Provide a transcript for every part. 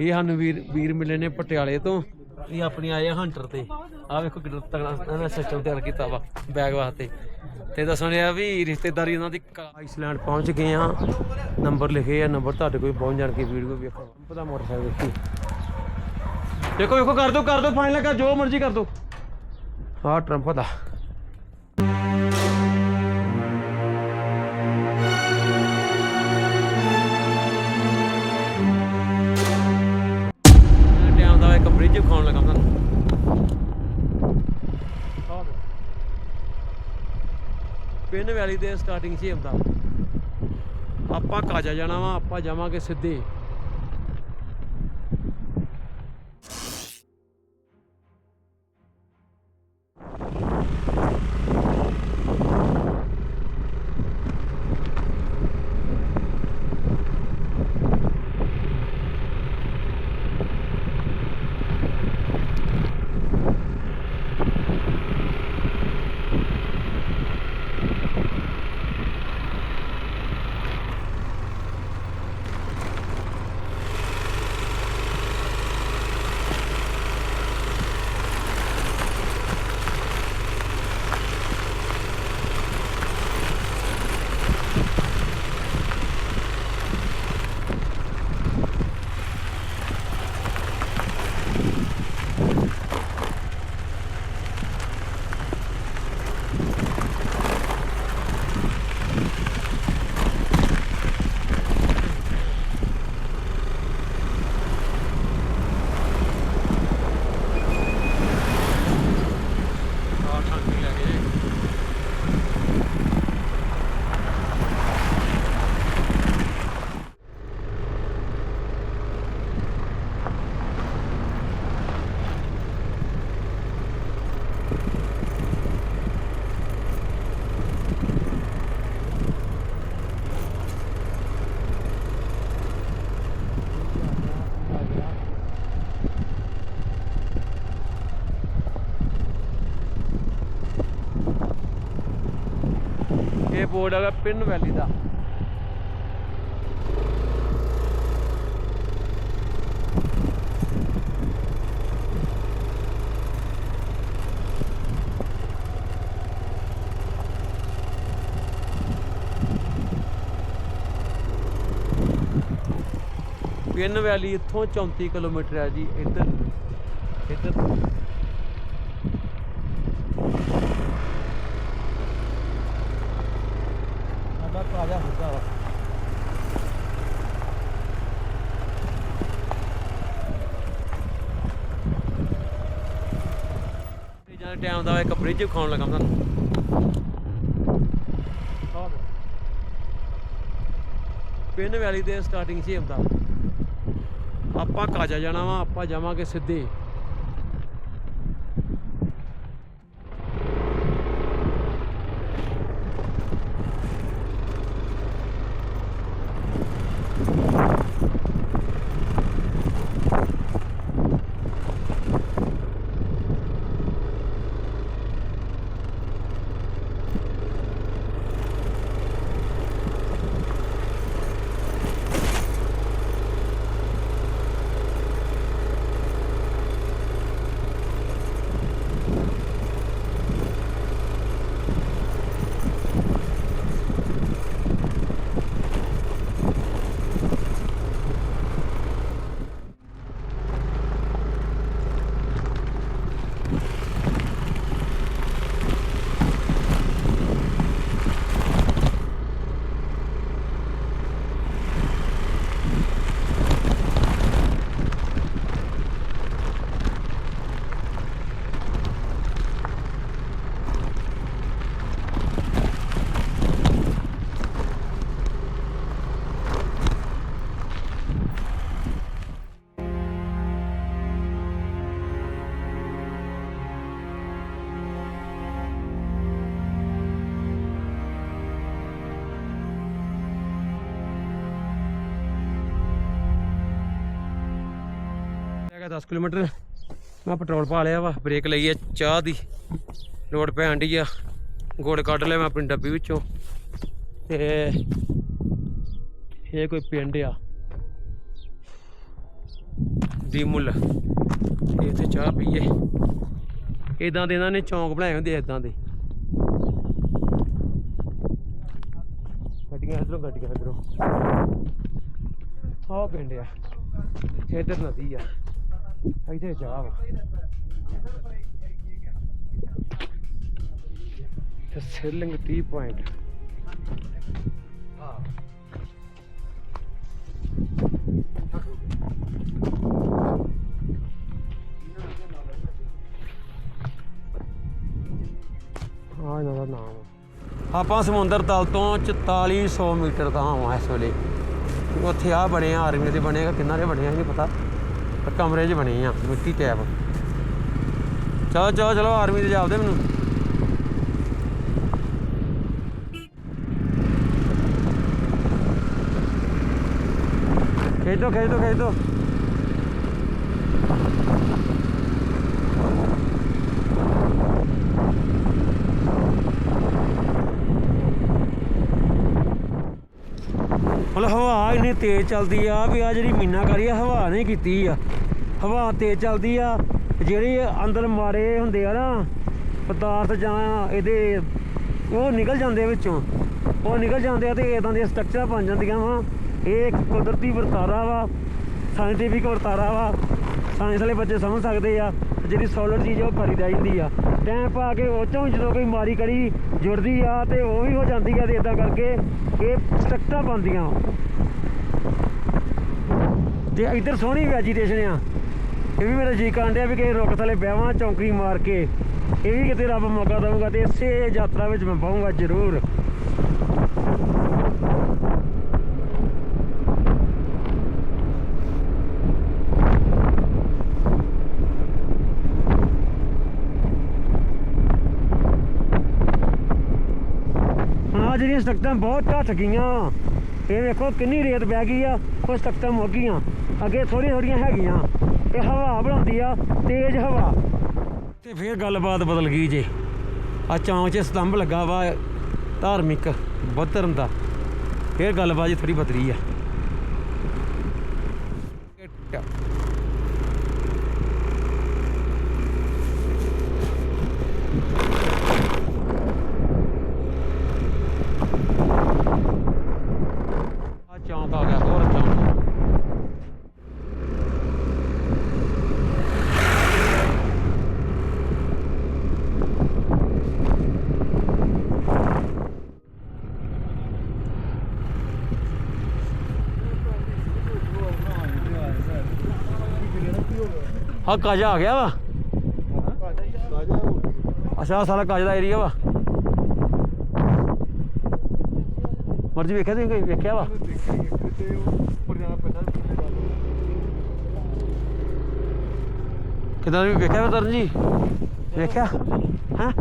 ਇਹ ਸਾਨੂੰ ਵੀਰ ਵੀਰ ਮਿਲੇ ਨੇ ਪਟਿਆਲੇ ਤੋਂ। ਇਹ ਆਪਣੀ ਆਏ ਆ ਹੰਟਰ ਤੇ। ਆ ਵੇਖੋ ਕਿੰਨਾ ਤਗੜਾ ਸਿਸਟਮ ਤਿਆਰ ਕੀਤਾ ਵਾ ਬੈਗ ਵਾਸਤੇ। ਤੇ ਦੱਸਣ ਆ ਵੀ ਰਿਸ਼ਤੇਦਾਰੀ ਉਹਨਾਂ ਦੀ ਆਈਸਲੈਂਡ ਪਹੁੰਚ ਗਏ ਆ। ਨੰਬਰ ਲਿਖੇ ਆ ਨੰਬਰ ਤੁਹਾਡੇ ਕੋਲ ਪਹੁੰਚ ਜਾਣ ਕੇ ਵੀਡੀਓ ਵੇਖੋ। ਪਤਾ ਮੋਟਰਸਾਈਕਲ ਵੇਖੀ। ਦੇਖੋ, ਵੇਖੋ, ਕਰ ਦੋ ਕਰ ਦੋ ਫਾਈਨਲ ਕਰ, ਜੋ ਮਰਜ਼ੀ ਕਰ ਦੋ। ਹਾਂ ਟਰੰਪ ਦਾ। ਬ੍ਰਿਜ ਖਾਣ ਲੱਗਾ ਤੁਹਾਨੂੰ ਵੈਲੀ ਦੇ ਸਟਾਰਟਿੰਗ 'ਚ ਹੀ ਆਉਂਦਾ। ਆਪਾਂ ਕਾਜਾ ਜਾਣਾ ਵਾ, ਆਪਾਂ ਜਾਵਾਂਗੇ ਸਿੱਧੇ ਆ ਠੰਡੀ ਲੱਗੇ ਇਹ ਬੋਰਡ ਹੈਗਾ ਪਿੰਨ ਵੈਲੀ ਦਾ। ਪਿੰਨ ਵੈਲੀ ਇੱਥੋਂ 34 ਕਿਲੋਮੀਟਰ ਹੈ ਜੀ, ਇੱਧਰ ਇੱਧਰ ਸਾਡਾ ਤਾਜ਼ਾ ਹੁੰਦਾ ਵਾ ਤੇ ਜਾਂ ਟਾਈਮ ਦਾ ਇੱਕ ਬ੍ਰਿਜ ਖਾਉਣ ਲੱਗਾ ਮੈਂ ਤੁਹਾਨੂੰ। ਪਿੰਨ ਵੈਲੀ ਦੇ ਸਟਾਰਟਿੰਗ ਸੀ ਹੁੰਦਾ ਆਪਾਂ ਕਾਜਾ ਜਾਣਾ ਵਾ, ਆਪਾਂ ਜਾਵਾਂਗੇ ਸਿੱਧੇ। 10 ਕਿਲੋਮੀਟਰ। ਮੈਂ ਪੈਟਰੋਲ ਪਾ ਲਿਆ ਵਾ, ਬ੍ਰੇਕ ਲਈ ਆ, ਚਾਹ ਦੀ। ਲੋੜ ਪੈਣ ਡਈ ਆ। ਗੁੜ ਕੱਢ ਲਿਆ ਮੈਂ ਆਪਣੀ ਡੱਬੀ ਵਿੱਚੋਂ। ਤੇ ਇਹ ਕੋਈ ਪਿੰਡ ਆ। ਦੀ ਮੁੱਲ। ਤੇ ਇੱਥੇ ਚਾਹ ਪੀਏ। ਇਦਾਂ ਦੇ ਇਹਨਾਂ ਨੇ ਚੌਂਕ ਬਣਾਏ ਹੁੰਦੇ ਇਦਾਂ ਦੇ। ਗੱਡੀਆਂ ਇਧਰੋਂ ਗੱਡੀਆਂ ਇਧਰੋਂ। ਆਹ ਪਿੰਡ ਆ। ਇੱਧਰ ਨਦੀ ਆ। ਇੱਥੇ ਚਾਹ ਵਾ ਤੇ ਸਿਰਲਿੰਗ ਟੀ ਪੁਆਇੰਟ ਹਾਂ ਇਹਨਾਂ ਦਾ ਨਾਮ ਆਪਾਂ ਸਮੁੰਦਰ ਤਲ ਤੋਂ 4400 ਮੀਟਰ ਤਾਂ ਹਾਂ ਇਸ ਵੇਲੇ। ਉੱਥੇ ਆ ਬਣੇ ਆਰਮੀ ਦੇ ਬਣੇ ਆ ਕਿੰਨਾ ਦੇ ਬਣੇ ਆ ਇਹ ਨਹੀਂ ਪਤਾ। ਪਰ ਕਮਰੇ 'ਚ ਬਣੇ ਆ ਮਿੱਟੀ ਟੈਪ ਚਲੋ ਚਲੋ ਚਲੋ ਆਰਮੀ ਦੇ ਜਾਪਦੇ ਮੈਨੂੰ। ਖੇਚ ਦੋ ਖੇਚ ਦੋ ਮਤਲਬ ਹਵਾ ਇੰਨੀ ਤੇਜ਼ ਚੱਲਦੀ ਆ ਵੀ ਆ ਜਿਹੜੀ ਮੀਨਾਕਾਰੀ ਆ, ਹਵਾ ਨੇ ਕੀਤੀ ਆ। ਹਵਾ ਤੇਜ਼ ਚੱਲਦੀ ਆ, ਜਿਹੜੀ ਅੰਦਰ ਮਾਰੇ ਹੁੰਦੇ ਆ ਨਾ, ਪਦਾਰਥ ਜਾਂ ਇਹਦੇ, ਉਹ ਨਿਕਲ ਜਾਂਦੇ ਵਿੱਚੋਂ। ਉਹ ਨਿਕਲ ਜਾਂਦੇ ਆ ਤੇ ਇਦਾਂ ਦੀਆਂ ਸਟਰਕਚਰਾਂ ਬਣ ਜਾਂਦੀਆਂ ਵਾ। ਇਹ ਇੱਕ ਕੁਦਰਤੀ ਵਰਤਾਰਾ ਵਾ ਸਾਇੰਟੀਫਿਕ ਵਰਤਾਰਾ ਵਾ। ਸਾਇੰਸ ਵਾਲੇ ਬੱਚੇ ਸਮਝ ਸਕਦੇ ਆ, ਜਿਹੜੀ ਸੋਲਰ ਚੀਜ਼ ਉਹ ਭਰੀ ਰਹਿ ਜਾਂਦੀ ਆ। ਟਾਈਮ ਪਾ ਕੇ ਉਹ ਚੋਂ ਜਦੋਂ ਕੋਈ ਮਾਰੀ ਕੜੀ ਜੁੜਦੀ ਆ ਤੇ ਉਹ ਵੀ ਹੋ ਜਾਂਦੀ ਆ ਤੇ ਇਦਾਂ ਕਰਕੇ ਇਹ ਸਟਰਕਚਰਾਂ ਬਣਦੀਆਂ ਵਾਂ। ਤੇ ਇੱਧਰ ਸੋਹਣੀ ਵੈਜੀਟੇਸ਼ਨ ਆ ਇਹ ਵੀ ਮੇਰਾ ਜੀ ਕਾਂਡਿਆ ਵੀ ਕਿ ਰੁੱਖ ਥੱਲੇ ਬਹਿਵਾਂ ਚੌਂਕੜੀ ਮਾਰ ਕੇ। ਇਹ ਵੀ ਕਿਤੇ ਰੱਬ ਮੌਕਾ ਦਊਗਾ ਤੇ ਇਸੇ ਯਾਤਰਾ ਵਿੱਚ ਮੈਂ ਪਾਉਂਗਾ ਜ਼ਰੂਰ। ਜਿਹੜੀਆਂ ਸਟਰਕਚਰਾਂ ਬਹੁਤ ਢੱਠ ਗਈਆਂ। ਇਹ ਵੇਖੋ ਕਿੰਨੀ ਰੇਤ ਬਹਿ ਗਈ ਆ ਉਹ ਸਟਰਕਚਰਾਂ ਹੋ ਗਈਆਂ। ਅੱਗੇ ਥੋੜ੍ਹੀਆਂ ਥੋੜ੍ਹੀਆਂ ਹੈਗੀਆਂ। ਇਹ ਹਵਾ ਬਣਾਉਂਦੀ ਆ, ਤੇਜ਼ ਹਵਾ। ਤੇ ਫਿਰ ਗੱਲਬਾਤ ਬਦਲ ਗਈ ਜੇ। ਆ ਚੌਂਕ 'ਚ ਸਤੰਭ ਲੱਗਾ ਵਾ ਧਾਰਮਿਕ ਬੁੱਧ ਧਰਮ ਦਾ। ਫਿਰ ਗੱਲਬਾਤ ਜੀ ਥੋੜੀ ਬਦਲੀ ਆ ਚੌਂਕ ਆ ਗਿਆ ਹੋਰ ਚੌਂਕ ਹਾਂ ਕਾਜਾ ਆ ਗਿਆ ਵਾ। ਅੱਛਾ, ਆਹ ਸਾਰਾ ਕਾਜ ਦਾ ਏਰੀਆ ਵਾ। ਮਰਜ਼ੀ ਵੇਖਿਆ ਤੁਸੀਂ, ਕੋਈ ਵੇਖਿਆ ਵਾ? ਕਿਦਾਂ ਵੀ ਵੇਖਿਆ ਵਾ ਤਰਨ ਜੀ? ਵੇਖਿਆ? ਹਾਂ?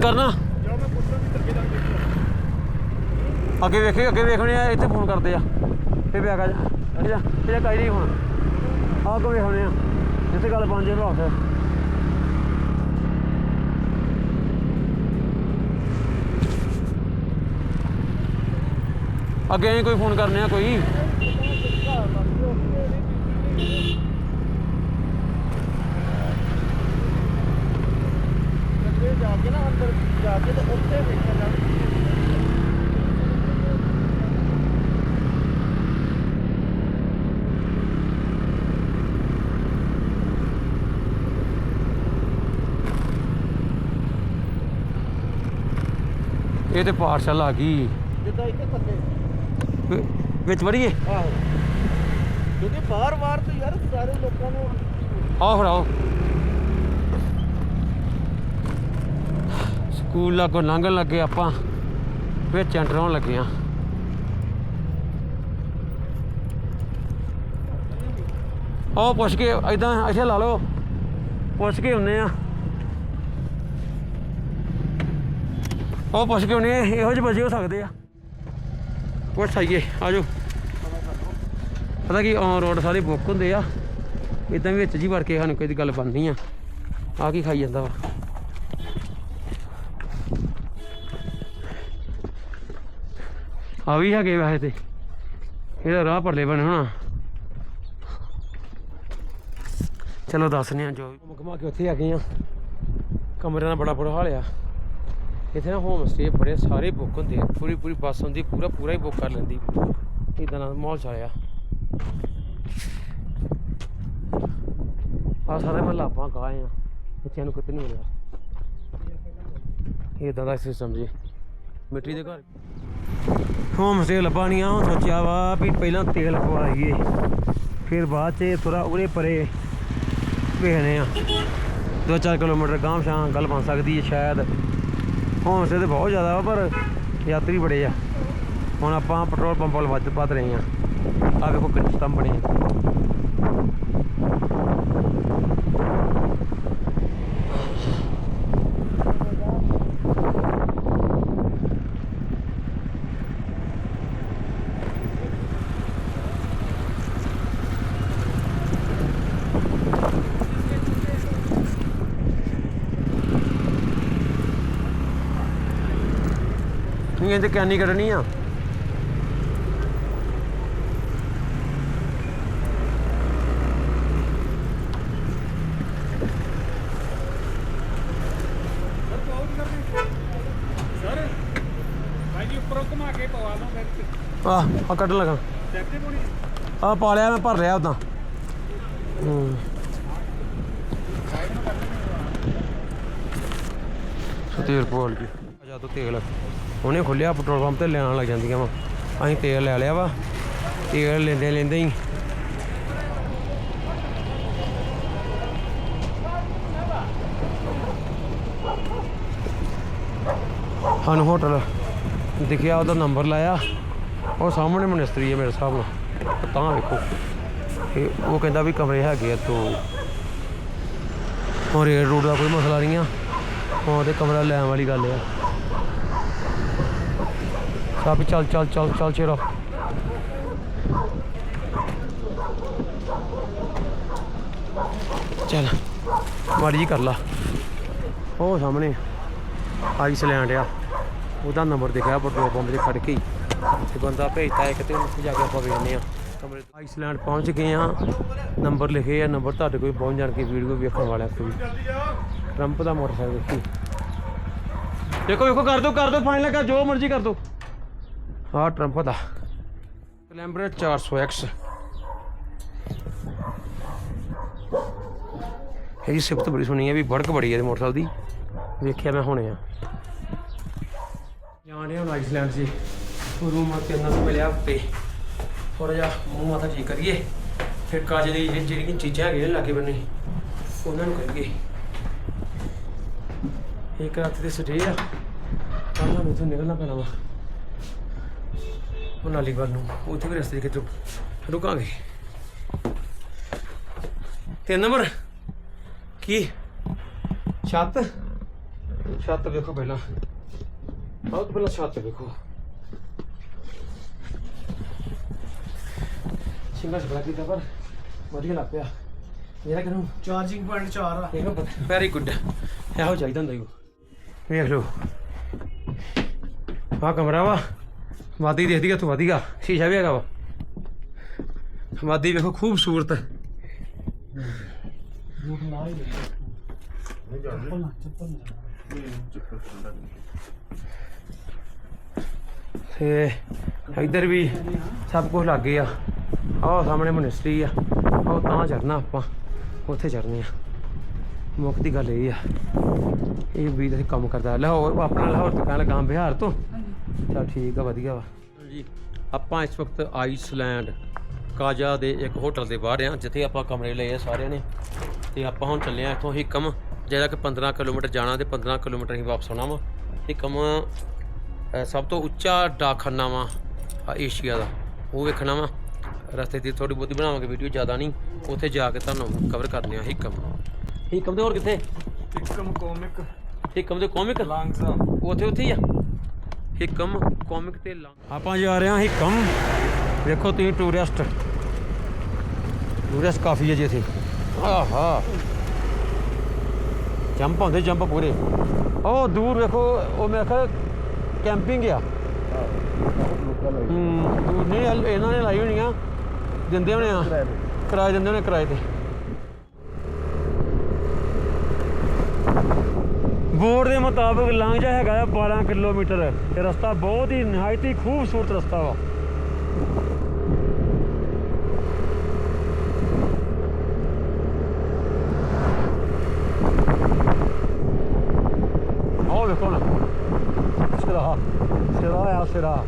ਫੋਨ ਕਰਨਾ। ਅੱਗੇ ਵੇਖੇ, ਅੱਗੇ ਵੇਖਣੇ ਆ, ਇੱਥੇ ਫੋਨ ਕਰਦੇ ਆ। ਤੇ ਬੈਗ ਆ ਜਾ ਆ ਇਹ ਕਾਈ ਨਹੀਂ ਹੁਣ ਆਹ ਕੋ ਵੇਖਣੇ ਆ ਜਿੱਥੇ ਗੱਲ ਪੰਜ ਜੇ ਅੱਗੇ ਅਸੀਂ ਕੋਈ ਫੋਨ ਕਰਨੇ ਆ ਕੋਈ ਜਾ ਕੇ ਨਾ ਅੰਦਰ ਜਾ ਕੇ ਤੇ ਉੱਥੇ ਵੇਖਿਆ ਜਾਣਾ ਇਹ ਤੇ ਪਾਰਸਲ ਆ ਗਈ। ਜਿੱਦਾਂ ਇੱਥੇ ਥੱਲੇ ਵਿ- ਵਿੱਚ ਵੜੀਏ? ਆਹੋ। ਕਿਉਂਕਿ ਬਾਰ-ਬਾਰ ਤੋਂ ਯਾਰ ਸਾਰੇ ਲੋਕਾਂ ਨੂੰ ਆਓ ਫੜਾਓ। ਸਕੂਲ ਲਾਗੋਂ ਲੰਘਣ ਲੱਗੇ ਆਪਾਂ ਵਿੱਚ ਐਂਟਰ ਹੋਣ ਲੱਗੇ ਆ। ਆਓ ਪੁੱਛ ਕੇ ਇਦਾਂ ਇੱਥੇ ਲਾ ਲਓ। ਪੁੱਛ ਕੇ ਹੁੰਨੇ ਆ। ਉਹ ਪੁੱਛ ਕਿਉਂ ਨਹੀਂ? ਇਹੋ ਜਿਹੇ ਬਚੇ ਹੋ ਸਕਦੇ ਆ। ਪੁੱਛ ਆਈਏ ਜਾਓ ਪਤਾ ਕੀ ਔਨ ਰੋਡ ਸਾਰੇ ਬੁੱਕ ਹੁੰਦੇ ਆ। ਇਦਾਂ ਵਿੱਚ ਜੀ ਵੜ ਕੇ ਸਾਨੂੰ ਕੋਈ ਗੱਲ ਬੰਦੀ ਆ। ਆ ਕੀ ਖਾਈ ਜਾਂਦਾ ਵਾ? ਆ ਵੀ ਹੈਗੇ ਵੈਸੇ ਤੇ। ਇਹਦਾ ਰਾਹ ਪਰਲੇ ਬਣੇ ਹੋਣਾ। ਚਲੋ ਦੱਸਨੇ ਆ ਜੋ ਘੁਮਾ ਕੇ ਉੱਥੇ ਆ ਗਏ ਆ। ਕਮਰੇ ਨਾਲ ਬੜਾ ਬੁਰਾ ਹਾਲ ਆ। ਇੱਥੇ ਨਾ ਹੋਮ ਸਟੇ ਬੜੇ ਸਾਰੇ ਬੁੱਕ ਹੁੰਦੇ ਆ। ਪੂਰੀ ਪੂਰੀ ਬੱਸ ਹੁੰਦੀ, ਪੂਰਾ ਪੂਰਾ ਹੀ ਬੁੱਕ ਕਰ ਲੈਂਦੀ। ਇਦਾਂ ਦਾ ਮਾਹੌਲ ਚ ਆਇਆ ਆ ਸਾਰੇ ਮਹੱਲਾ ਆਪਾਂ ਗਾਏ ਆ। ਬੱਚਿਆਂ ਨੂੰ ਕਿਤੇ ਨਹੀਂ ਮਿਲਿਆ। ਇਦਾਂ ਦਾ ਸਿਸਟਮ ਜੀ। ਮਿੱਟੀ ਦੇ ਘਰ। ਹੋਮ ਸਟੇ ਲੱਭਾ ਨਹੀਂ ਆ ਸੋਚਿਆ ਵਾ ਵੀ ਪਹਿਲਾਂ ਤੇਲ ਪਵਾਈਏ। ਫਿਰ ਬਾਅਦ ਚ ਥੋੜਾ ਉਰੇ ਪਰੇ ਵੇਖਣੇ ਆ। ਦੋ ਚਾਰ ਕਿਲੋਮੀਟਰ ਗਾਂਵ ਸ਼ਾਂ ਗੱਲ ਬਣ ਸਕਦੀ ਹੈ ਸ਼ਾਇਦ। ਹੋਮ ਸਟੇ ਤੇ ਬਹੁਤ ਜ਼ਿਆਦਾ ਵਾ, ਪਰ ਯਾਤਰੀ ਬੜੇ ਆ ਹੁਣ ਆਪਾਂ ਪੈਟਰੋਲ ਪੰਪ ਵੱਲ ਵੱਧ ਵੱਧ ਰਹੇ ਆ ਆ ਵੇਖੋ ਕਿੰਨੇ ਸਤੰਭ ਬਣੇ ਆ। ਨਹੀਂ ਇਹ ਤੇ ਕੈਨੀ ਕੱਢਣੀ ਆ। ਆ ਆ ਕੱਢਣ ਲਗਾ। ਟੈਕਸੀ ਆ ਪਾ ਲਿਆ, ਮੈਂ ਭਰ ਲਿਆ ਉਦਾਂ ਹੂੰ। ਤੇਲ ਪੋਲ ਜੀ ਜਾ। ਤੋ ਤੇਲ ਉਹਨੇ ਖੁੱਲਿਆ ਪੈਟਰੋਲ ਪੰਪ ਤੇ ਲੈਣ ਲੱਗ ਜਾਂਦੀਆਂ ਵਾ। ਅਸੀਂ ਤੇਲ ਲੈ ਲਿਆ ਵਾ, ਤੇਲ ਲੈਂਦੇ ਲੈਂਦੇ ਹੀ। ਸਾਨੂੰ ਹੋਟਲ ਦਿਖਿਆ, ਉਹਦਾ ਨੰਬਰ ਲਾਇਆ। ਉਹ ਸਾਹਮਣੇ ਮਨਿਸਤਰੀ ਹੈ ਮੇਰੇ ਹਿਸਾਬ ਨਾਲ। ਤਾਂ ਵੇਖੋ। ਇਹ ਉਹ ਕਹਿੰਦਾ ਵੀ ਕਮਰੇ ਹੈਗੇ ਆ ਤੋ ਹੋਰ ਰੇਡ ਰੂਟ ਦਾ ਕੋਈ ਮਸਲਾ ਨਹੀਂ ਆ। ਹੋਰ ਤੇ ਕਮਰਾ ਲੈਣ ਵਾਲੀ ਗੱਲ ਆ। ਸਭ ਚੱਲ ਚੱਲ ਚੱਲ ਚੱਲ ਚੇਰਾ। ਚੱਲ ਮਰਜ਼ੀ ਕਰ ਲਾ। ਉਹ ਸਾਹਮਣੇ ਆਈਸਲੈਂਡ ਆ। ਉਹਦਾ ਨੰਬਰ ਦਿਖਿਆ ਪੈਟਰੋਲ ਪੰਪ 'ਤੇ ਖੜ ਕੇ ਤੇ ਬੰਦਾ ਭੇਜਤਾ ਇੱਕ ਤੇ ਉੱਥੇ ਜਾ ਕੇ ਆਪਾਂ ਵੇਖਦੇ ਆ ਆਈਸਲੈਂਡ ਪਹੁੰਚ ਗਏ ਆ ਨੰਬਰ ਲਿਖੇ ਆ, ਨੰਬਰ ਤੁਹਾਡੇ ਕੋਲ ਪਹੁੰਚ ਜਾਣ ਕੀ ਵੀਡੀਓ ਵੇਖਣ ਵਾਲਿਆਂ ਕੋਈ। ਟਰੰਪ ਦਾ ਮੋਟਰਸਾਈਕਲ ਦੇਖੀ। ਦੇਖੋ ਵੇਖੋ ਕਰ ਦੋ ਕਰ ਦੋ ਫਾਈਨਲ ਕਰ, ਜੋ ਮਰਜ਼ੀ ਕਰ ਦੋ। ਹਾਂ, ਟਰੰਪ ਦਾ ਕਲੈਂਬਰ 400X ਇਹਦੀ ਸਿਫਤ ਬੜੀ ਸੁਣੀ ਹੈ ਵੀ ਬੜਕ ਬੜੀ ਹੈ ਇਹਦੇ ਮੋਟਰਸਾਈਕਲ ਦੀ। ਵੇਖਿਆ ਮੈਂ ਹੁਣੇ ਆ। ਜਾਣੇ ਹੁਣ ਆਈਸਲੈਂਡ ਜੀ। ਰੂਮ ਆ ਕੇ ਨਾਲ ਮਿਲਿਆ ਹਫ਼ਤੇ ਥੋੜਾ ਜਿਹਾ ਮੂੰਹ ਮਾਥਾ ਠੀਕ ਕਰੀਏ। ਫਿਰ ਕਾਜ ਦੀ ਜਿਹੜੀਆਂ ਚੀਜ਼ਾਂ ਹੈਗੀਆਂ ਲਾਗੇ ਬੰਨੇ, ਉਹਨਾਂ ਨੂੰ ਕਰੀਏ। ਇੱਕ ਰਾਤ ਦੇ ਸਟੇ ਆ। ਕੱਲ੍ਹ ਨੂੰ ਇੱਥੋਂ ਨਿਕਲਣਾ ਪੈਣਾ ਵਾ। ਮਨਾਲੀ ਵੱਲ ਨੂੰ ਉੱਥੇ ਵੀ ਰਸਤੇ ਕਿਤੇ ਰੁਕਾਂਗੇ। ਤਿੰਨ ਨੰਬਰ ਕੀ? ਛੱਤ? ਛੱਤ ਵੇਖੋ ਪਹਿਲਾਂ। ਆਓ ਤੋਂ ਪਹਿਲਾਂ ਛੱਤ ਵੇਖੋ। ਸਿੰਗਲ ਬੜਾ ਕੀਤਾ ਪਰ ਵਧੀਆ ਲੱਗ ਪਿਆ। ਜਿਹੜਾ ਕਿਨੂੰ ਚਾਰਜਿੰਗ ਪੁਆਇੰਟ 4 ਆ। ਦੇਖੋ ਵੈਰੀ ਗੁੱਡ ਇਹੋ ਚਾਹੀਦਾ ਹੁੰਦਾ ਹੀ ਵੇਖ ਲਓ। ਆਹ ਕਮਰਾ ਵਾ। ਵਾਦੀ ਦੇਖਦੀ ਆ ਤੂੰ ਵਧੀਆ ਸ਼ੀਸ਼ਾ ਵੀ ਹੈਗਾ ਵਾ। ਵਾਦੀ ਵੇਖੋ ਖੂਬਸੂਰਤ। ਰੂਟ ਨਾ ਹੀ ਚੱਪਲ ਨਾ ਚੱਪਲ ਨਾ ਤੇ ਇੱਧਰ ਵੀ ਸਭ ਕੁਝ ਲੱਗੇ ਆ ਆਹ ਸਾਹਮਣੇ ਮਨਿਸਟਰੀ ਆ। ਉਹ ਤਾਂ ਚੜਨਾ ਆਪਾਂ। ਉੱਥੇ ਚੜਨੇ ਆ। ਮੁੱਖ ਦੀ ਗੱਲ ਇਹ ਆ। ਇਹ ਵੀ ਅਸੀਂ ਕੰਮ ਕਰਦਾ। ਲਾਹੌਰ ਆਪਣਾ ਲਾਹੌਰ ਤੋਂ ਕਹਿਣ ਲੱਗਾ ਬਿਹਾਰ ਤੋਂ। ਚਲ ਠੀਕ ਆ ਵਧੀਆ ਵਾ। ਜੀ ਆਪਾਂ ਇਸ ਵਕਤ ਆਈਸਲੈਂਡ ਕਾਜਾ ਦੇ ਇੱਕ ਹੋਟਲ ਦੇ ਬਾਹਰ ਆ ਜਿੱਥੇ ਆਪਾਂ ਕਮਰੇ ਲਏ ਆ ਸਾਰਿਆਂ ਨੇ। ਤੇ ਆਪਾਂ ਹੁਣ ਚੱਲੇ ਆ ਇੱਥੋਂ ਹਿਕਮ ਜਿਹੜਾ ਕਿ 15 ਕਿਲੋਮੀਟਰ ਜਾਣਾ ਤੇ 15 ਕਿਲੋਮੀਟਰ ਹੀ ਵਾਪਸ ਆਉਣਾ ਵਾ। ਹਿਕਮ ਸਭ ਤੋਂ ਉੱਚਾ ਡਾਕਖਾਨਾ ਵਾ ਆ ਏਸ਼ੀਆ ਦਾ। ਉਹ ਵੇਖਣਾ ਵਾ। ਰਸਤੇ ਦੀ ਥੋੜੀ ਬਹੁਤੀ ਬਣਾਵਾਂਗੇ ਵੀਡੀਓ ਜ਼ਿਆਦਾ ਨਹੀਂ। ਉੱਥੇ ਜਾ ਕੇ ਤੁਹਾਨੂੰ ਕਵਰ ਕਰਦੇ ਆ ਹਿਕਮ। ਹਿਕਮ ਦੇ ਹੋਰ ਕਿੱਥੇ? ਇੱਕਮ ਕੋਮਿਕ। ਹਿਕਮ ਦੇ ਕਾਮਿਕ? ਲਾਂਗਸਾ ਉੱਥੇ ਉੱਥੇ ਹੀ ਆ। ਹਿਕਮ ਕਾਮਿਕ ਤੇ ਲਾਂ ਆਪਾਂ ਜਾ ਰਹੇ ਹਾਂ ਹਿਕਮ। ਵੇਖੋ ਤੁਸੀਂ ਟੂਰਿਸਟ ਟੂਰਿਸਟ ਕਾਫੀ ਹੈ ਜੀ ਇੱਥੇ। ਆਹਾ। ਜੰਪ ਹੁੰਦੇ ਜੰਪ ਪੂਰੇ। ਉਹ ਦੂਰ ਵੇਖੋ, ਉਹ ਮੇਰੇ ਖਿਆਲ ਕੈਂਪਿੰਗ ਆ। ਹੂੰ ਨਹੀਂ ਇਹਨਾਂ ਨੇ ਲਾਈ ਹੋਣੀ ਆ। ਦਿੰਦੇ ਹੋਣੇ ਆ। ਕਿਰਾਏ ਦਿੰਦੇ ਹੋਣੇ ਕਿਰਾਏ ਤੇ। ਬੋਰਡ ਦੇ ਮੁਤਾਬਕ ਲਾਂਘਾ ਹੈਗਾ ਆ 12 ਕਿਲੋਮੀਟਰ। ਇਹ ਰਸਤਾ ਬਹੁਤ ਹੀ ਨਿਹਾਇਤ ਹੀ ਖੂਬਸੂਰਤ ਰਸਤਾ ਵਾ। ਆਹ ਵੇਖੋ ਨਾ। ਸਿਰਾ ਸਿਰਾ ਆ, ਸਿਰਾ।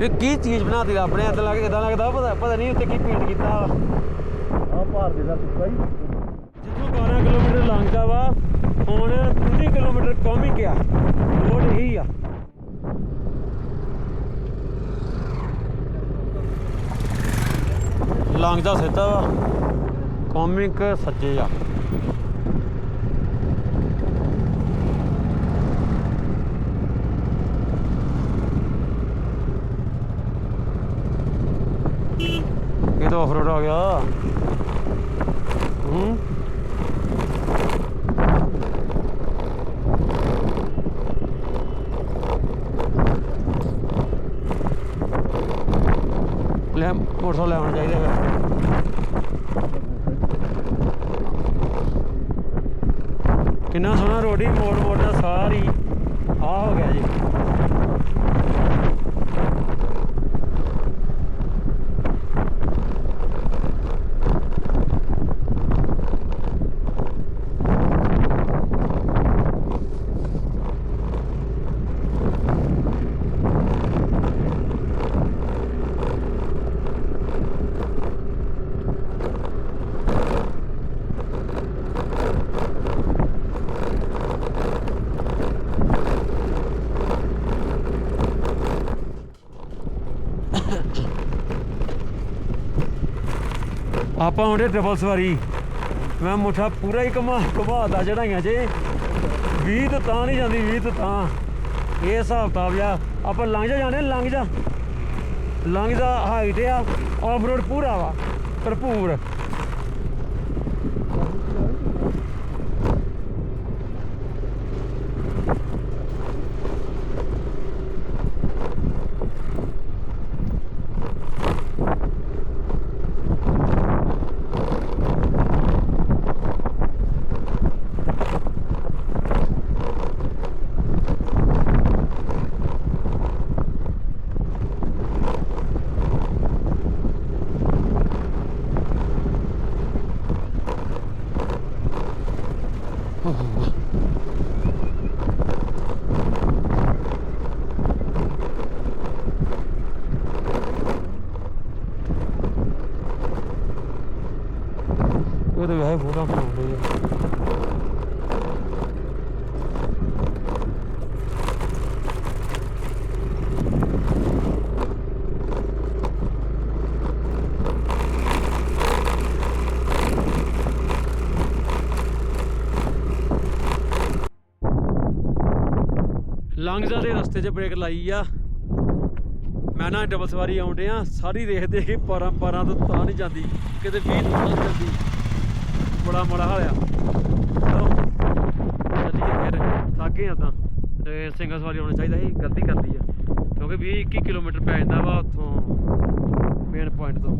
ਇਹ ਕੀ ਚੀਜ਼ ਬਣਾਤੀ ਰੱਬ ਨੇ ਇਦਾਂ ਲੱਗ ਲੱਗਦਾ, ਪਤਾ ਪਤਾ ਨਹੀਂ ਉੱਤੇ ਕੀ ਪੇਂਟ ਕੀਤਾ ਆ ਭਾਰ ਦਾ ਸੁੱਕਾ ਹੀ। 12 ਕਿਲੋਮੀਟਰ ਲੰਘਦਾ ਵਾ, ਹੁਣ 30 ਕਿਲੋਮੀਟਰ ਕਮ ਹੀ ਗਿਆ। ਰੋਡ ਇਹੀ ਆ। ਲੰਘਦਾ ਸਿੱਧਾ ਵਾ ਕਾਮਿਕ ਸੱਜੇ ਆ। ਇਹ ਤਾਂ ਆਫਰੋਡ ਆ ਗਿਆ ਹੂੰ ਲੈ ਆਉਣਾ ਚਾਹੀਦਾ ਫਿਰ ਕਿੰਨਾ ਸੋਹਣਾ ਰੋਡੀ ਮੋੜ ਮੋੜ ਦਾ ਸਾਰੀ ਆ ਹੋ ਗਿਆ ਜੀ। ਆਪਾਂ ਹੁੰਦੇ ਡਬਲ ਸਵਾਰੀ। ਮੈਂ ਮੁੱਠਾ ਪੂਰਾ ਹੀ ਘਮਾ ਘਮਾਤਾ ਚੜਾਈਆਂ 'ਚ। 20 ਤੋਂ ਤਾਂ ਨਹੀਂ ਜਾਂਦੀ 20 ਤੋਂ ਤਾਂ। ਇਹ ਹਿਸਾਬ ਕਿਤਾਬ ਆ। ਆਪਾਂ ਲੰਘ ਜਾ ਜਾਣੇ ਲੰਘ ਜਾ। ਲੰਘ ਜਾ ਹਾਈਟ ਆ। ਆਫ ਰੋਡ ਪੂਰਾ ਵਾ। ਭਰਪੂਰ ਉਹ ਤਾਂ ਵੈਸੇ ਫੋਟੋ ਬਣਾਉਂਦੇ ਆ। ਲੰਘਦਾ ਦੇ ਰਸਤੇ 'ਚ ਬ੍ਰੇਕ ਲਾਈ ਆ। ਮੈਂ ਨਾ ਡਬਲ ਸਵਾਰੀ ਆਉਂਦੇ ਆ ਸਾਰੀ ਦੇਖਦੇ ਕਿ ਪਾਰਾਂ ਪਾਰਾਂ ਤੋਂ ਤਾਂ ਨਹੀਂ ਜਾਂਦੀ। ਕਿਤੇ 20 ਤੋਂ ਜਾਂਦੀ ਬੜਾ ਮਾੜਾ ਹਾਲਿਆ ਚਲੋ, ਚੱਲੀਏ ਫਿਰ। ਥੱਕੇ ਆ ਤਾਂ। ਤੇ ਸਿੰਗਲ ਸਵਾਰੀ ਆਉਣਾ ਚਾਹੀਦਾ ਸੀ, ਗਲਤੀ ਕਰ ਲਈ ਆ। ਕਿਉਂਕਿ 20 21 ਕਿਲੋਮੀਟਰ ਪੈ ਜਾਂਦਾ ਵਾ ਉੱਥੋਂ ਮੇਨ ਪੁਆਇੰਟ ਤੋਂ।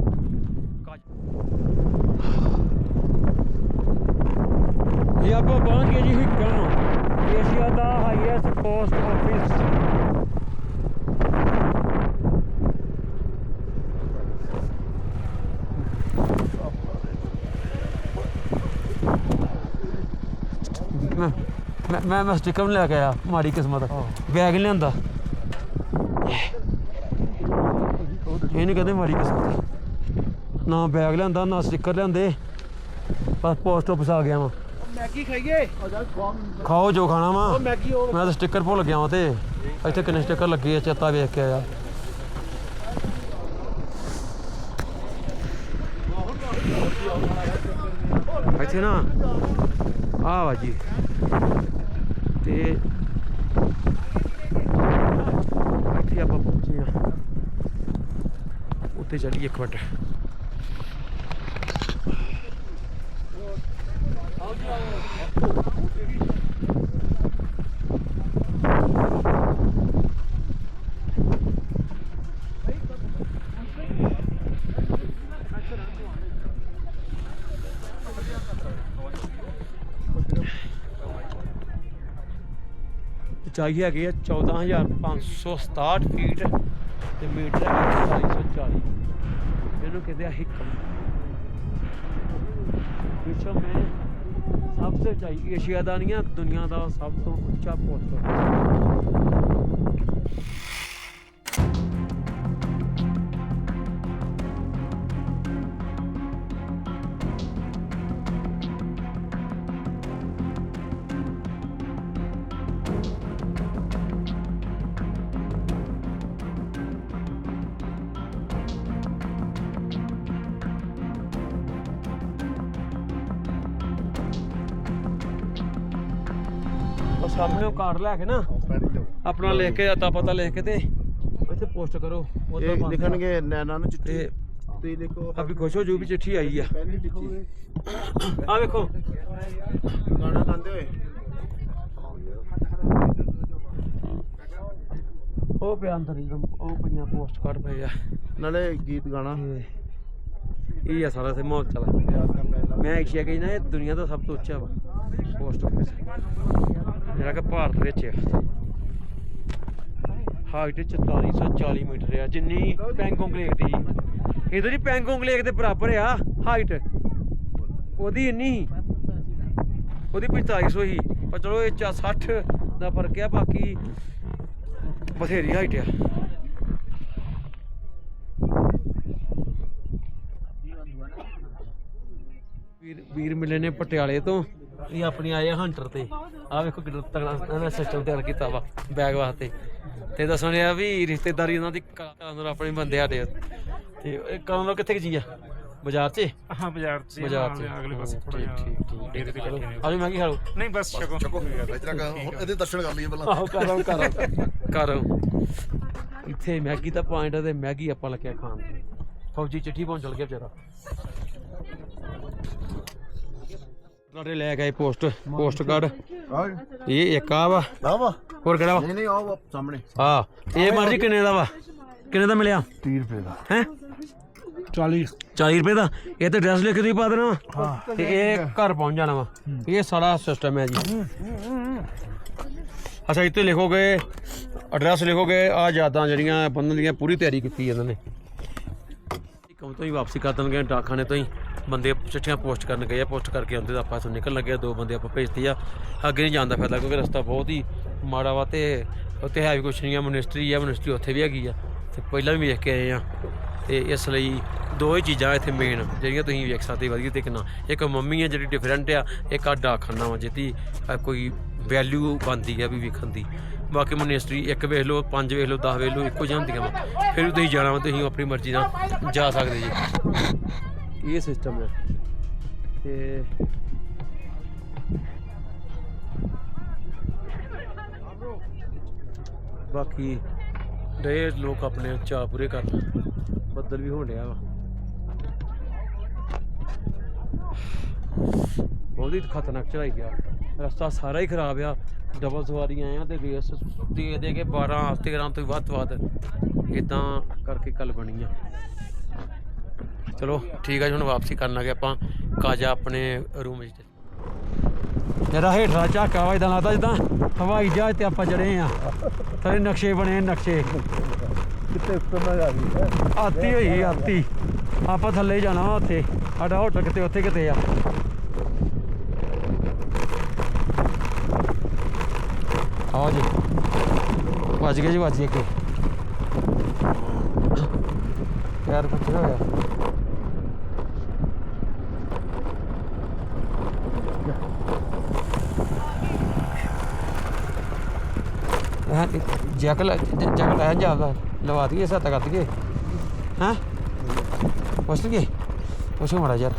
ਇਹ ਆਪਾਂ ਪਹੁੰਚ ਗਏ ਜੀ ਹਿੱਕਣ ਏਸ਼ੀਆ ਦਾ ਹਾਈਐਸਟ ਪੋਸਟ ਆਫਿਸ ਮੈਂ ਮੈਂ- ਮੈਂ ਮੈਂ ਸਟicker ਨਹੀਂ ਲੈ ਕੇ ਆਇਆ ਮਾੜੀ ਕਿਸਮਤ। ਬੈਗ ਨੀ ਲਿਆਂਦਾ। ਇਹ ਨਹੀਂ ਕਹਿੰਦੇ ਮਾੜੀ ਕਿਸਮਤ। ਨਾ ਬੈਗ ਲਿਆਂਦਾ ਨਾ ਸਟicker ਲਿਆਂਦੇ। ਬਸ ਪੋਸਟ ਆਫਿਸ ਆ ਗਿਆ ਵਾਂ। ਮੈਗੀ ਖਾਈਏ? ਖਾਓ ਜੋ ਖਾਣਾ ਵਾ। ਮੈਂ ਤਾਂ ਸਟicker ਭੁੱਲ ਗਿਆ ਵਾਂ ਤੇ। ਇੱਥੇ ਕਿੰਨੇ ਸਟicker ਲੱਗੇ ਆ ਚੇਤਾ ਵੇਖ ਕੇ ਆਇਆ। ਇੱਥੇ ਨਾ ਆ ਵਾ ਜੀ। ਤੇ ਇੱਥੇ ਆਪਾਂ ਪਹੁੰਚੇ ਆ ਉੱਤੇ ਚੱਲੀਏ ਇੱਕ ਮਿੰਟ। ਉਚਾਈ ਹੈਗੀ ਆ 14567 ਫੀਟ ਤੇ ਮੀਟਰ ਹੈਗਾ 4440 ਇਹਨੂੰ ਕਹਿੰਦੇ ਆ ਹਿੱਕਮ। ਵਿਸ਼ਵ ਮੈਂ ਸਭ ਤੋਂ ਉਚਾਈ ਏਸ਼ੀਆ ਦਾ ਨਹੀਂ ਆ, ਦੁਨੀਆ ਦਾ ਸਭ ਤੋਂ ਉੱਚਾ ਪੋਸਟ ਸਾਹਮਣੇ ਕਾਰਡ ਲੈ ਕੇ ਨਾ। ਆਪਣਾ ਲਿਖ ਕੇ ਅਤਾ ਪਤਾ ਲਿਖ ਕੇ ਤੇ ਇੱਥੇ ਪੋਸਟ ਕਰੋ ਇਹ ਲਿਖਣਗੇ ਨੈਣਾ ਨੂੰ ਚਿੱਠੀ। ਤੁਸੀਂ ਲਿਖੋ ਆਪੀ ਖੁਸ਼ ਹੋ ਜੋ ਵੀ ਚਿੱਠੀ ਆਈ ਆ। ਪਹਿਲੀ ਚਿੱਠੀ। ਆ ਵੇਖੋ। ਗਾਣਾ ਗਾਉਂਦੇ ਹੋਏ। ਉਹ ਪਿਆ ਅੰਦਰ ਉਹ ਪਈਆਂ ਪੋਸਟ ਕਾਰਡ ਪਏ ਆ। ਨਾਲੇ ਗੀਤ ਗਾਣਾ। ਇਹ ਇਹ ਆ ਸਾਰਾ ਸੇ ਮਾਹੌਲ ਚੱਲ। ਮੈਂ ਏਸ਼ੀਆ ਗਈ ਨਾ ਇਹ ਦੁਨੀਆ ਦਾ ਸਭ ਤੋਂ ਉੱਚਾ ਵਾ ਪੋਸਟ ਆਫਿਸ। ਜਿਹੜਾ ਕਿ ਭਾਰਤ ਵਿੱਚ ਆ। ਹਾਈਟ 4440 ਮੀਟਰ ਆ, ਜਿੰਨੀ ਪੈਂਗੋਂਗ ਲੇਕ ਦੀ। ਇਹਦੋਂ ਜੀ ਪੈਂਗੋਂਗ ਲੇਕ ਦੇ ਬਰਾਬਰ ਆ ਹਾਈਟ ਉਹਦੀ ਇੰਨੀ ਉਹਦੀ 4500 ਹੀ ਪਰ ਚਲੋ ਇਹ 60 ਦਾ ਫ਼ਰਕ ਆ, ਬਾਕੀ ਬਥੇਰੀ ਹਾਈਟ ਆ। ਵੀਰ ਵੀਰ ਮਿਲੇ ਨੇ ਪਟਿਆਲੇ ਤੋਂ। ਇਹ ਆਪਣੀ ਆਏ ਆ ਹੰਟਰ ਤੇ। ਆ ਵੇਖੋ ਕਿੰਨਾ ਤਗੜਾ ਇਹਨਾਂ ਸਿਸਟਮ ਤਿਆਰ ਕੀਤਾ ਵਾ ਬੈਗ ਵਾਸਤੇ। ਤੇ ਦੱਸਣ ਆ ਵੀ ਰਿਸ਼ਤੇਦਾਰੀ ਉਹਨਾਂ ਦੀ ਕਾਨੂੰਨ ਆਪਣੇ ਬੰਦੇ ਆਡੇ ਤੇ ਇਹ ਕਾਨੂੰਨ ਕਿੱਥੇ ਕੁ ਆ? ਬਾਜ਼ਾਰ 'ਚ? ਹਾਂ ਬਾਜ਼ਾਰ 'ਚ ਬਾਜ਼ਾਰ 'ਚ। ਅਗਲੇ ਪਾਸੇ ਥੋੜਾ ਠੀਕ ਜਿਹਾ ਠੀਕ। ਡੇਰੇ ਠੀਕ ਤੇ ਬੈਠੇ ਨੇ। ਆਜੋ ਮਹਿੰਗੀ ਖਾਓ ਨਹੀਂ ਬਸ ਛਕੋ। ਇਹਦੇ ਦਰਸ਼ਨ ਕਰ ਲਈਏ ਪਹਿਲਾਂ। ਆਹੋ ਕਰੋ ਕਰੋ ਕਰੋ ਇੱਥੇ ਮੈਗੀ ਦਾ ਪੁਆਇੰਟ ਹੈ ਤੇ ਮੈਗੀ ਆਪਾਂ ਲੱਗਿਆ ਖਾਣ। ਫੌਜੀ ਚਿੱਠੀ ਪਹੁੰਚ ਚਲ ਗਿਆ ਵਿਚਾਰਾ। ਤੁਹਾਡੇ ਲੈ ਗਏ ਪੋਸਟ ਪੋਸਟ ਕਾਰਡ ਇਹ ਇੱਕ ਆ ਵਾ। ਆ ਵਾ ਹੋਰ ਕਿਹੜਾ ਵਾ? ਨਹੀਂ ਨਹੀਂ ਆਓ ਸਾਹਮਣੇ। ਆ ਇਹ ਮਰਜ਼ੀ ਕਿੰਨੇ ਦਾ ਵਾ? ਕਿੰਨੇ ਦਾ ਮਿਲਿਆ? 30 ਰੁਪਏ ਦਾ। ਹੈ? 40 40 ਰੁਪਏ ਦਾ? ਇਹ ਤੇ ਐਡਰੈਸ ਲਿਖ ਕੇ ਤੁਸੀਂ ਪਾ ਦੇਣਾ ਵਾ? ਤੇ ਇਹ ਘਰ ਪਹੁੰਚ ਜਾਣਾ ਵਾ। ਇਹ ਸਾਰਾ ਸਿਸਟਮ ਹੈ ਜੀ। ਅੱਛਾ ਇੱਥੇ ਲਿਖੋਗੇ ਐਡਰੈਸ ਲਿਖੋਗੇ ਆ ਯਾਦਾਂ ਜਿਹੜੀਆਂ ਬੰਦਨ ਦੀਆਂ ਪੂਰੀ ਤਿਆਰੀ ਕੀਤੀ ਇਹਨਾਂ ਨੇ। ਕੰਮ ਤੋਂ ਹੀ ਵਾਪਸੀ ਕਰ ਦੇਣਗੇ ਡਾਕਖਾਨੇ ਤੋਂ ਹੀ ਬੰਦੇ ਚਿੱਠੀਆਂ ਪੋਸਟ ਕਰਨ ਗਏ ਆ ਪੋਸਟ ਕਰਕੇ ਆਉਂਦੇ ਤਾਂ ਆਪਾਂ ਤੋਂ ਨਿਕਲ ਲੱਗੇ ਆ, ਦੋ ਬੰਦੇ ਆਪਾਂ ਭੇਜਤੇ ਆ। ਅੱਗੇ ਨਹੀਂ ਜਾਣ ਦਾ ਫਾਇਦਾ ਕਿਉਂਕਿ ਰਸਤਾ ਬਹੁਤ ਹੀ ਮਾੜਾ ਵਾ ਤੇ ਉੱਥੇ ਹੈ ਵੀ ਕੁਛ ਨਹੀਂ ਆ ਮਿਨਿਸਟਰੀ ਆ ਮਿਨਿਸਟਰੀ ਉੱਥੇ ਵੀ ਹੈਗੀ ਆ। ਤੇ ਪਹਿਲਾਂ ਵੀ ਵੇਖ ਕੇ ਆਏ ਆ। ਤੇ ਇਸ ਲਈ ਦੋ ਹੀ ਚੀਜ਼ਾਂ ਇੱਥੇ ਮੇਨ ਜਿਹੜੀਆਂ ਤੁਸੀਂ ਵੇਖ ਸਕਦੇ ਵਧੀਆ ਤਰੀਕੇ ਨਾਲ। ਇੱਕ ਮੰਮੀ ਆ ਜਿਹੜੀ ਡਿਫਰੈਂਟ ਆ ਇੱਕ ਆ ਡਾਕਖਾਨਾ ਵਾ ਜਿਹਦੀ ਕੋਈ ਵੈਲਿਊ ਬਣਦੀ ਆ ਵੀ ਵੇਖਣ ਦੀ। ਬਾਕੀ ਮਿਨਿਸਟਰੀ ਇੱਕ ਵੇਖ ਲਓ ਪੰਜ ਵੇਖ ਲਓ 10 ਵੇਖ ਲਓ ਇੱਕੋ ਜਿਹੀਆਂ ਹੁੰਦੀਆਂ ਵਾ। ਫਿਰ ਵੀ ਤੁਸੀਂ ਜਾਣਾ ਵਾ ਤੁਸੀਂ ਆਪਣੀ ਮਰਜ਼ੀ ਨਾਲ ਜਾ ਸਕਦੇ ਜੀ। ਇਹ ਸਿਸਟਮ ਹੈ ਤੇ ਬਾਕੀ ਡੇ ਲੋਕ ਆਪਣੇ ਚਾਅ ਪੂਰੇ ਕਰਨ। ਬੱਦਲ ਵੀ ਹੋਣ ਡਿਆ ਵਾ। ਬਹੁਤ ਹੀ ਖਤਰਨਾਕ ਚੜਾਈ ਗਿਆ ਰਸਤਾ ਸਾਰਾ ਹੀ ਖਰਾਬ ਆ। ਡਬਲ ਸਵਾਰੀਆਂ ਆਏ ਆ ਤੇ ਰੇਸ ਦੇ ਦੇ ਕੇ 12 13 ਤੋਂ ਵੱਧ ਵੱਧ ਇਦਾਂ ਕਰਕੇ ਕੱਲ ਬਣੀ ਆ। ਚਲੋ ਠੀਕ ਆ ਜੀ ਹੁਣ ਵਾਪਸੀ ਕਰਨ ਲੱਗੇ ਆਪਾਂ ਕਾਜਾ ਆਪਣੇ ਰੂਮ ਵਿੱਚ। ਜਿਹੜਾ ਹੇਠਾਂ ਝਾਕਾ ਵਾ ਇਦਾਂ ਲੱਗਦਾ ਜਿੱਦਾਂ ਹਵਾਈ ਜਹਾਜ਼ ਤੇ ਆਪਾਂ ਚੜੇ ਆ। ਸਾਰੇ ਨਕਸ਼ੇ ਬਣੇ ਨਕਸ਼ੇ। ਕਿਤੇ ਉੱਤਰ ਜਾ ਰਹੀ ਆਤੀ ਹੋਈ ਆਤੀ। ਆਪਾਂ ਥੱਲੇ ਜਾਣਾ ਉੱਥੇ। ਸਾਡਾ ਹੋਟਲ ਕਿਤੇ ਉੱਥੇ ਕਿਤੇ ਆ। ਆਓ ਜੀ। ਵੱਜ ਗਏ ਜੀ, ਵੱਜ ਗਏ ਕਿ ਯਾਰ ਕੁਛ ਹੋਇਆ ਹਾਂ ਜੈਕਲ ਜੈਕਲ ਆ ਜਾਂਦਾ ਲਵਾ ਦਈਏ ਸੱਤ ਕਰ ਦਈਏ। ਹਾਂ? ਪੁੱਛ ਲਈਏ? ਪੁੱਛੋ ਮੜਾ ਯਾਰ।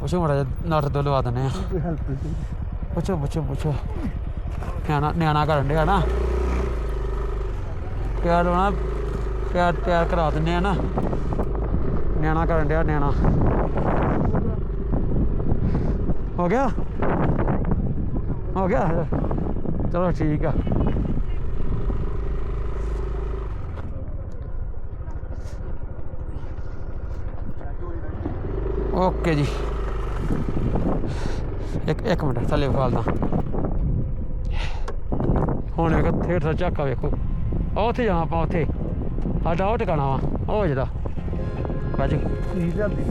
ਪੁੱਛੋ ਮੜਾ ਨੱਟ ਤੋਂ ਲਵਾ ਦਿੰਦੇ ਆ ਪੁੱਛੋ ਪੁੱਛੋ ਪੁੱਛੋ। ਨਿਆਣਾ ਨਿਆਣਾ ਕਰਨ ਡਿਆ ਨਾ। ਪਿਆਰ ਹੋਣਾ, ਪਿਆਰ ਪਿਆਰ ਕਰਾ ਦਿੰਦੇ ਆ ਨਾ। ਨਿਆਣਾ ਕਰਨ ਡਿਆ, ਨਿਆਣਾ। ਹੋ ਗਿਆ? ਹੋ ਗਿਆ? ਚਲੋ ਠੀਕ ਆ। ਓਕੇ ਜੀ। ਇੱਕ ਇੱਕ ਮਿੰਟ, ਥੱਲੇ ਵਿਖਾਲਦਾ। ਹੁਣ ਵੇਖੋ ਥੇਟ ਝਾਕਾ ਵੇਖੋ। ਆ ਉੱਥੇ ਜਾਣਾ ਆਪਾਂ ਉੱਥੇ। ਸਾਡਾ ਉਹ ਟਿਕਾਣਾ ਵਾ। ਉਹ ਜਿਹੜਾ ਬਾਜੂ। ਕੀ ਜਾਂਦੀ